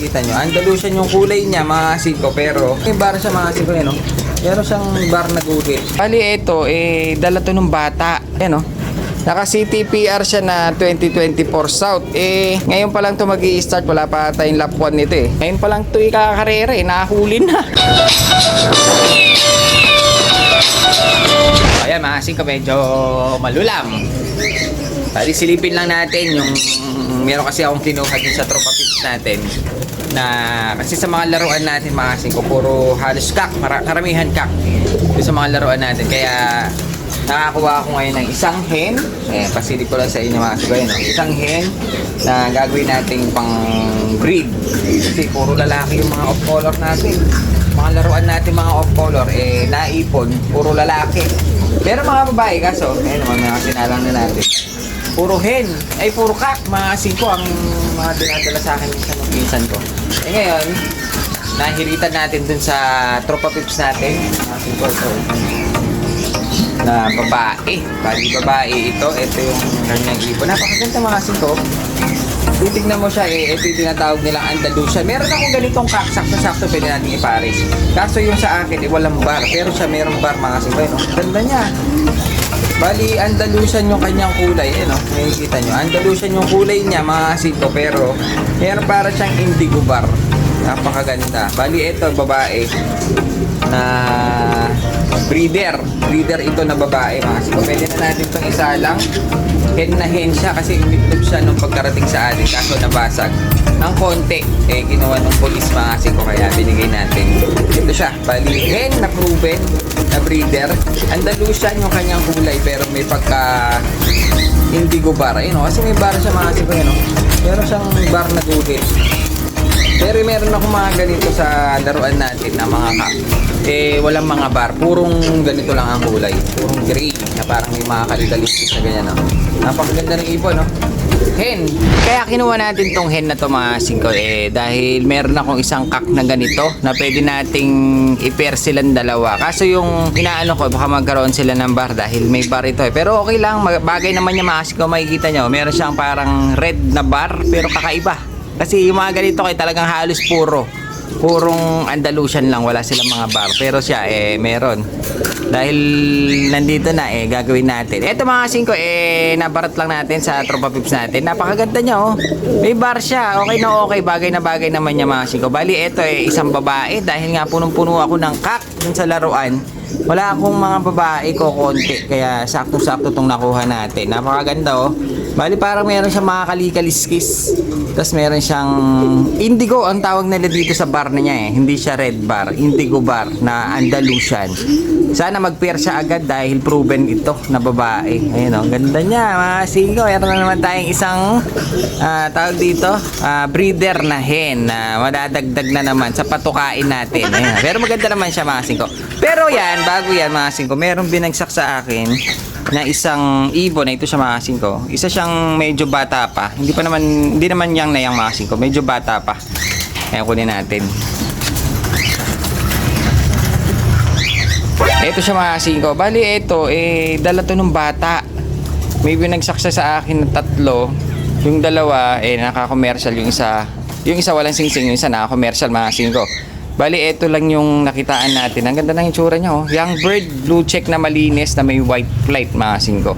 makikita nyo. Andalusian yung kulay niya, mga siko, pero may bar siya mga siko, eh, no? Meron siyang bar na guhit. Bali, ito, eh, dala to nung bata. Yan, no? Naka CTPR siya na 2024 South. Eh, ngayon pa lang to mag start Wala pa tayong lap 1 nito eh. Ngayon pa lang to ikakarera eh. Nakahuli na. Ayan, mga siko, medyo malulam. Bali, silipin lang natin yung meron kasi akong kinuha dun sa tropa pits natin na kasi sa mga laruan natin mga singko puro halos kak, mara- karamihan kak. Dun sa mga laruan natin. Kaya nakakuha ako ngayon ng isang hen. Eh, pasilip ko lang sa inyo mga yun, no? isang hen na gagawin natin pang breed. Kasi puro lalaki yung mga off color natin. Mga laruan natin mga off color eh naipon puro lalaki. Pero mga babae kaso ayun mga sinalang na natin puro hen, ay puro kak, mga singko ang mga dinadala sa akin minsan ng pinsan ko. Eh ngayon, nahiritan natin dun sa tropa pips natin, mga singko, so, na babae, bali babae ito, ito yung kanyang ibon. Napakaganda mga singko. Titignan mo siya eh, ito yung tinatawag nilang Andalusian. Meron akong ganitong kak, sakto-sakto pwede natin ipares. Kaso yung sa akin, eh, walang bar, pero siya merong bar mga singko, eh, no? Ganda niya. Bali, Andalusian yung kanyang kulay. Eh, no? Nakikita nyo. Andalusian yung kulay niya, mga sito. Pero, meron para siyang indigo bar. Napakaganda. Bali, ito, babae. Na breeder. Breeder ito na babae, mga sito. Pwede na natin itong isa lang. Hen na hen siya kasi umitlog siya nung pagkarating sa atin. Kaso nabasag. Ang konti, eh, kinuha ng polis mga siko. Kaya binigay natin. Siya. Bali, hen na proven na breeder. Andalusian yung kanyang kulay pero may pagka indigo bar. Ayun o, kasi may bar siya mga siko yun o. Meron siyang bar na guhit. Pero meron ako mga ganito sa laruan natin na mga kak. Eh, walang mga bar. Purong ganito lang ang kulay. Purong gray na parang may mga kalidalistis na ganyan. No? Napakaganda ng ibon, no? Hen. Kaya kinuha natin tong hen na to mga singko eh dahil meron akong isang kak na ganito na pwede nating i-pair silang dalawa. Kaso yung inaano ko baka magkaroon sila ng bar dahil may bar ito eh. Pero okay lang, bagay naman niya mga singko makikita nyo. Meron siyang parang red na bar pero kakaiba. Kasi yung mga ganito kay talagang halos puro. Purong Andalusian lang, wala silang mga bar. Pero siya, eh, meron. Dahil nandito na, eh, gagawin natin. Ito mga singko, eh, nabarat lang natin sa tropa pips natin. Napakaganda niya, oh. May bar siya. Okay na okay. Bagay na bagay naman niya mga singko. Bali, ito, eh, isang babae. Dahil nga punong-puno ako ng kak dun sa laruan. Wala akong mga babae ko konti. Kaya sakto-sakto tong nakuha natin. Napakaganda, oh. Bali, parang meron siyang mga kalikaliskis. Tapos meron siyang indigo ang tawag nila dito sa bar na niya eh. Hindi siya red bar, indigo bar na Andalusian. Sana mag-pair siya agad dahil proven ito na babae. Ayun oh, ganda niya mga singko. Meron na naman tayong isang ah, tawag dito, ah, breeder na hen na madadagdag na naman sa patukain natin. Ayun. Pero maganda naman siya mga singko. Pero yan, bago yan mga singko, meron binagsak sa akin na isang ibon na ito siya mga singko. Isa siyang medyo bata pa. Hindi pa naman hindi naman yang na yang mga singko. Medyo bata pa. Ayan kunin natin. Ito siya mga singko. Bali ito eh dala to ng bata. May binagsak siya sa akin na tatlo. Yung dalawa eh naka-commercial yung isa. Yung isa walang singsing, yung isa naka-commercial mga singko. Bali, ito lang yung nakitaan natin. Ang ganda ng itsura niya, oh. Young bird, blue check na malinis na may white flight, mga singko.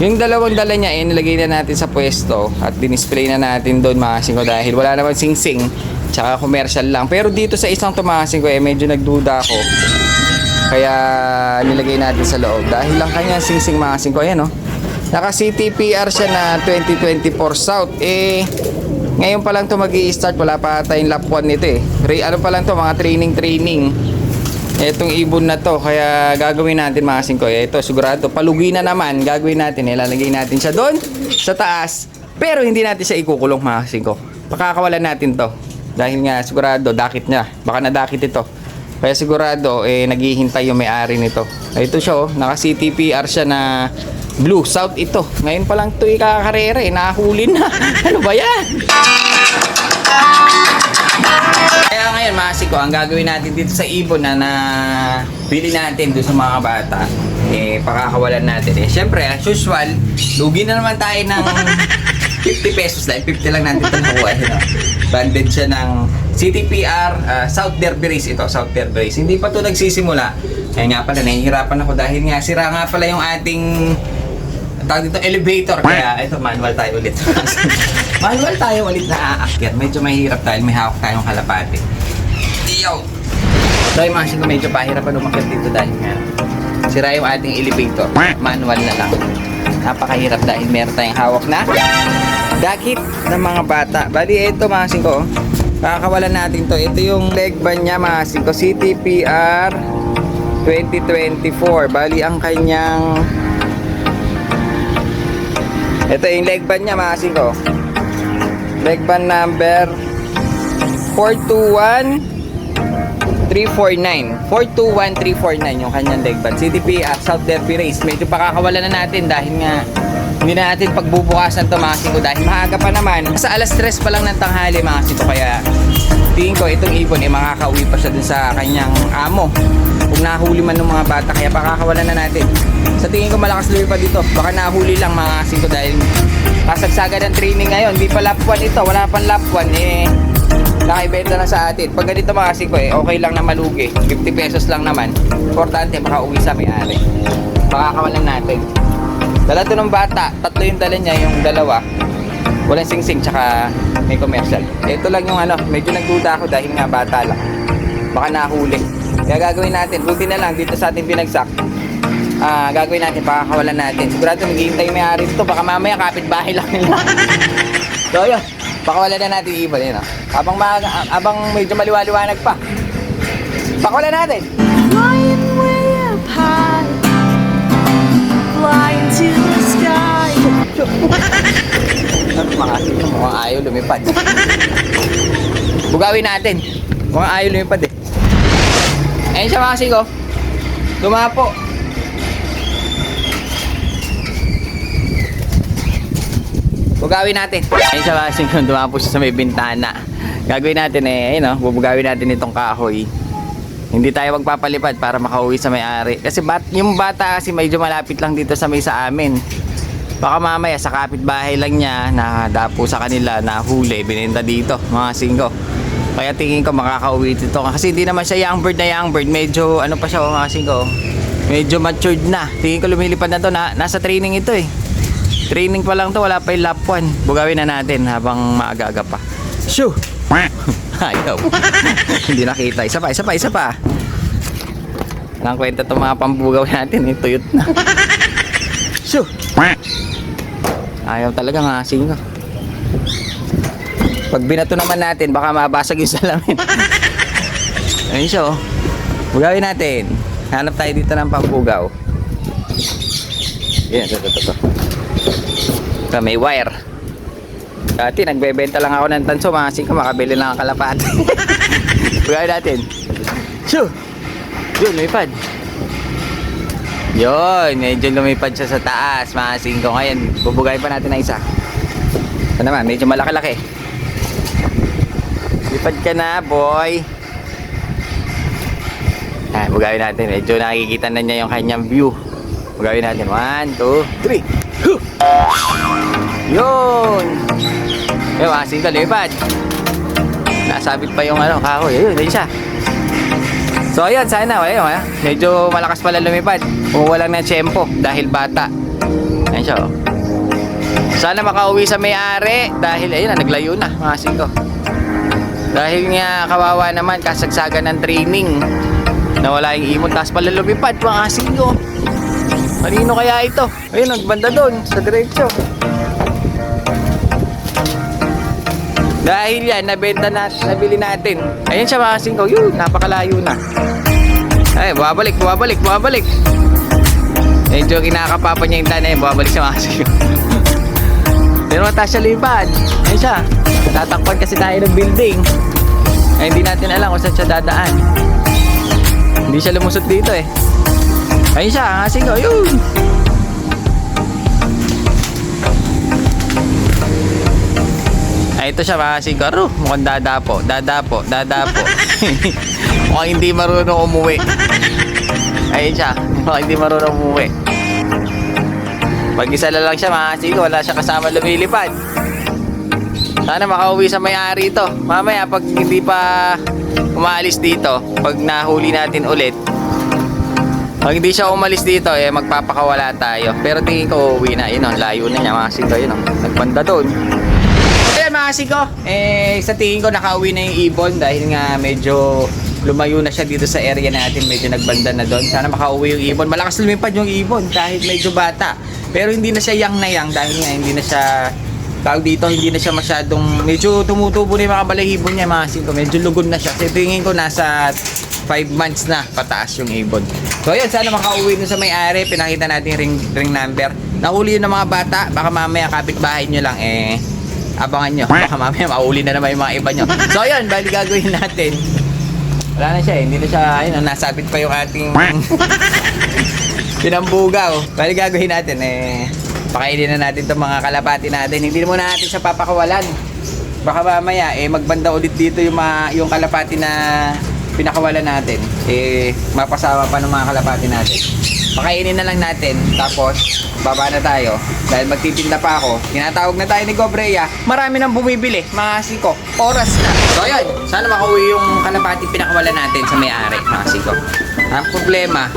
Yung dalawang dala niya, eh, nilagay na natin sa pwesto at dinisplay na natin doon, mga singko, dahil wala naman sing-sing, tsaka commercial lang. Pero dito sa isang to, mga singko, eh, medyo nagduda ako. Kaya nilagay natin sa loob. Dahil lang kanya sing-sing, mga singko, ayan, oh. Naka CTPR siya na 2024 South. Eh, ngayon pa lang to mag start wala pa tayong lap 1 nito eh. Re, ano pa lang to, mga training training. Etong ibon na to, kaya gagawin natin mga singko. Eh, Ito, sigurado, palugi na naman. Gagawin natin, ilalagay natin siya doon, sa taas. Pero hindi natin siya ikukulong mga singko. Pakakawalan natin to. Dahil nga, sigurado, dakit niya. Baka nadakit ito. Kaya sigurado, eh, naghihintay yung may-ari nito. Ito siya, oh, naka CTPR siya na blue. South ito. Ngayon pa lang ito ikakarere, eh, nakahuli na. ano ba yan? Kaya ngayon mga siko, ang gagawin natin dito sa ibon na na bili natin doon sa mga bata, eh pakakawalan natin. Eh syempre, as usual, lugi na naman tayo ng 50 pesos lang. 50 lang natin ito nakuha. Yun, oh. Banded siya ng CTPR uh, South Derby Race ito. South Derby Race. Hindi pa to nagsisimula. Kaya nga pala, nahihirapan ako dahil nga sira nga pala yung ating tawag dito elevator kaya ito manual tayo ulit manual tayo ulit na aakyat medyo mahirap dahil may hawak tayong kalapate Yo! So yung mga sino medyo pahirapan umakyat dito dahil nga sira yung ating elevator. Manual na lang. Napakahirap dahil meron tayong hawak na dakit ng mga bata. Bali ito mga singko. oh. Kakakawalan natin to. Ito yung leg band niya mga singko. CTPR 2024. Bali ang kanyang ito yung leg band niya mga singko. Leg band number 421 349. 421349 yung kanyang leg band. CTP at South Derby Race. Medyo pakakawalan na natin dahil nga hindi na natin pagbubukasan to mga singko dahil maaga pa naman. Sa alas 3 pa lang ng tanghali mga singko kaya tingin ko itong ibon eh makakauwi pa siya dun sa kanyang amo. Kung nahuli man ng mga bata kaya pakakawalan na natin. Sa tingin ko malakas lumipad dito. Baka nahuli lang mga singko dahil kasagsaga ng training ngayon. Hindi pa lap 1 ito. Wala pang lap 1 eh nakibenta na sa atin. Pag ganito mga siko eh, okay lang na malugi. 50 pesos lang naman. Importante, makauwi sa may-ari. Makakawalan natin. Dala to ng bata. Tatlo yung dala niya, yung dalawa. Walang sing-sing, tsaka may commercial. Ito lang yung ano, medyo nagduda ako dahil nga bata lang. Baka nahuli. Kaya gagawin natin, buti na lang dito sa ating binagsak. Ah, gagawin natin, pakakawalan natin. Sigurado maghihintay yung may-ari dito. Baka mamaya kapit-bahay lang nila. so, yun. Pakawalan na natin ibon, yun, oh. Habang, maaga, habang medyo maliwaliwanag pa. Pakawalan natin. Flying way up high, flying to the sky. Mga mukhang ayaw lumipad. Bugawin natin. Mukhang ayaw lumipad eh. Ayun siya mga siko. Dumapo. Bugawin natin. Ayun siya mga siko. Dumapo siya sa may bintana. Gagawin natin eh, ayun o, bubugawin natin itong kahoy. Hindi tayo magpapalipad para makauwi sa may-ari. Kasi bat, yung bata kasi medyo malapit lang dito sa may sa amin. Baka mamaya sa kapitbahay lang niya na dapo sa kanila na huli, binenta dito mga singko. Kaya tingin ko makakauwi dito. Kasi hindi naman siya young bird na young bird. Medyo ano pa siya mga singko. Medyo matured na. Tingin ko lumilipad na to. Na, nasa training ito eh. Training pa lang to. Wala pa yung lap 1. Bugawin na natin habang maaga-aga pa. Shoo! Ayaw. hindi nakita. Isa pa, isa pa, isa pa. Walang kwenta itong mga pambugaw natin eh. Tuyot na. Shoo! Ayaw talaga mga singko. Pag binato naman natin, baka mabasag yung salamin. Ayun siya oh. Bugawin natin. Hanap tayo dito ng pambugaw. Yan, ito, ito, ito. Ito, may wire. Dati, nagbebenta lang ako ng tanso, mga singko, makabili lang ang kalapate. Bugawin natin. Shoo! Yun, lumipad. Yun, medyo lumipad siya sa taas, mga singko. Ngayon, bubugay pa natin ng isa. Ito naman, medyo malaki-laki. Lipad ka na, boy. Ah, bugawin natin. Medyo nakikita na niya yung kanyang view. Bugawin natin. One, two, three. Huh! Yun! Yun, mga singko, lumipad. Nasabit pa yung ano, kahoy. Ayun, ayun siya. So ayun, sana ayun, ha? medyo malakas pala lumipad. Kumuha lang ng tiyempo dahil bata. Ayun siya. oh. Sana makauwi sa may-ari dahil ayun na, naglayo na mga singko. Dahil nga kawawa naman kasagsagan ng training. Nawala yung imon tapos pala lumipad mga singko. Kanino kaya ito? Ayun, nagbanda doon sa diretso. Dahil yan, nabenta na, nabili natin. Ayun siya mga singko. Yun, napakalayo na. Ay, bumabalik, bumabalik, bumabalik. Medyo kinakapapa niya yung tanay, bumabalik siya mga singko. Pero mataas siya lipad. Ayun siya. Tatakpan kasi tayo ng building. Ay, hindi natin alam kung saan siya dadaan. Hindi siya lumusot dito eh. Ayun siya, mga singko. Yun. Ay, ito siya mga sigaro. Mukhang dadapo, dadapo, dadapo. Mukhang hindi marunong umuwi. Ayun siya. Mukhang hindi marunong umuwi. Pag isa na lang siya mga sigo, wala siya kasama lumilipad. Sana makauwi sa may-ari ito. Mamaya pag hindi pa umaalis dito, pag nahuli natin ulit, pag hindi siya umalis dito, eh magpapakawala tayo. Pero tingin ko uuwi na. Yun, ang layo na niya mga siko. Yun, oh. nagbanda doon. So yan mga siko, eh sa tingin ko nakauwi na yung ibon dahil nga medyo lumayo na siya dito sa area natin. Medyo nagbanda na doon. Sana makauwi yung ibon. Malakas lumipad yung ibon kahit medyo bata. Pero hindi na siya yang na yang dahil nga hindi na siya tawag dito, hindi na siya masyadong medyo tumutubo na yung mga balahibo niya mga singko. Medyo lugod na siya. Kasi tingin ko nasa 5 months na pataas yung ibon. So yun, sana makauwi dun sa may-ari. Pinakita natin ring, ring number. Nahuli yun ng mga bata. Baka mamaya kapitbahay nyo lang eh abangan nyo. Baka mamaya mauli na naman yung mga iba nyo. So yun, bali gagawin natin. Wala na siya eh. Hindi na siya, ayun, nasabit pa yung ating pinambugaw. Bali gagawin natin eh. Pakainin na natin itong mga kalapati natin. Hindi muna natin siya papakawalan. Baka mamaya eh magbanda ulit dito yung, mga, yung kalapati na pinakawalan natin. Eh mapasama pa ng mga kalapati natin. Pakainin na lang natin. Tapos baba na tayo. Dahil magtitinda pa ako. Tinatawag na tayo ni Gobreya. Marami nang bumibili. Mga siko. Oras na. So yun. Sana makauwi yung kalapati pinakawalan natin sa may-ari. Mga siko. Ang problema,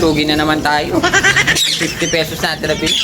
tugi na naman tayo. 50 pesos na pin.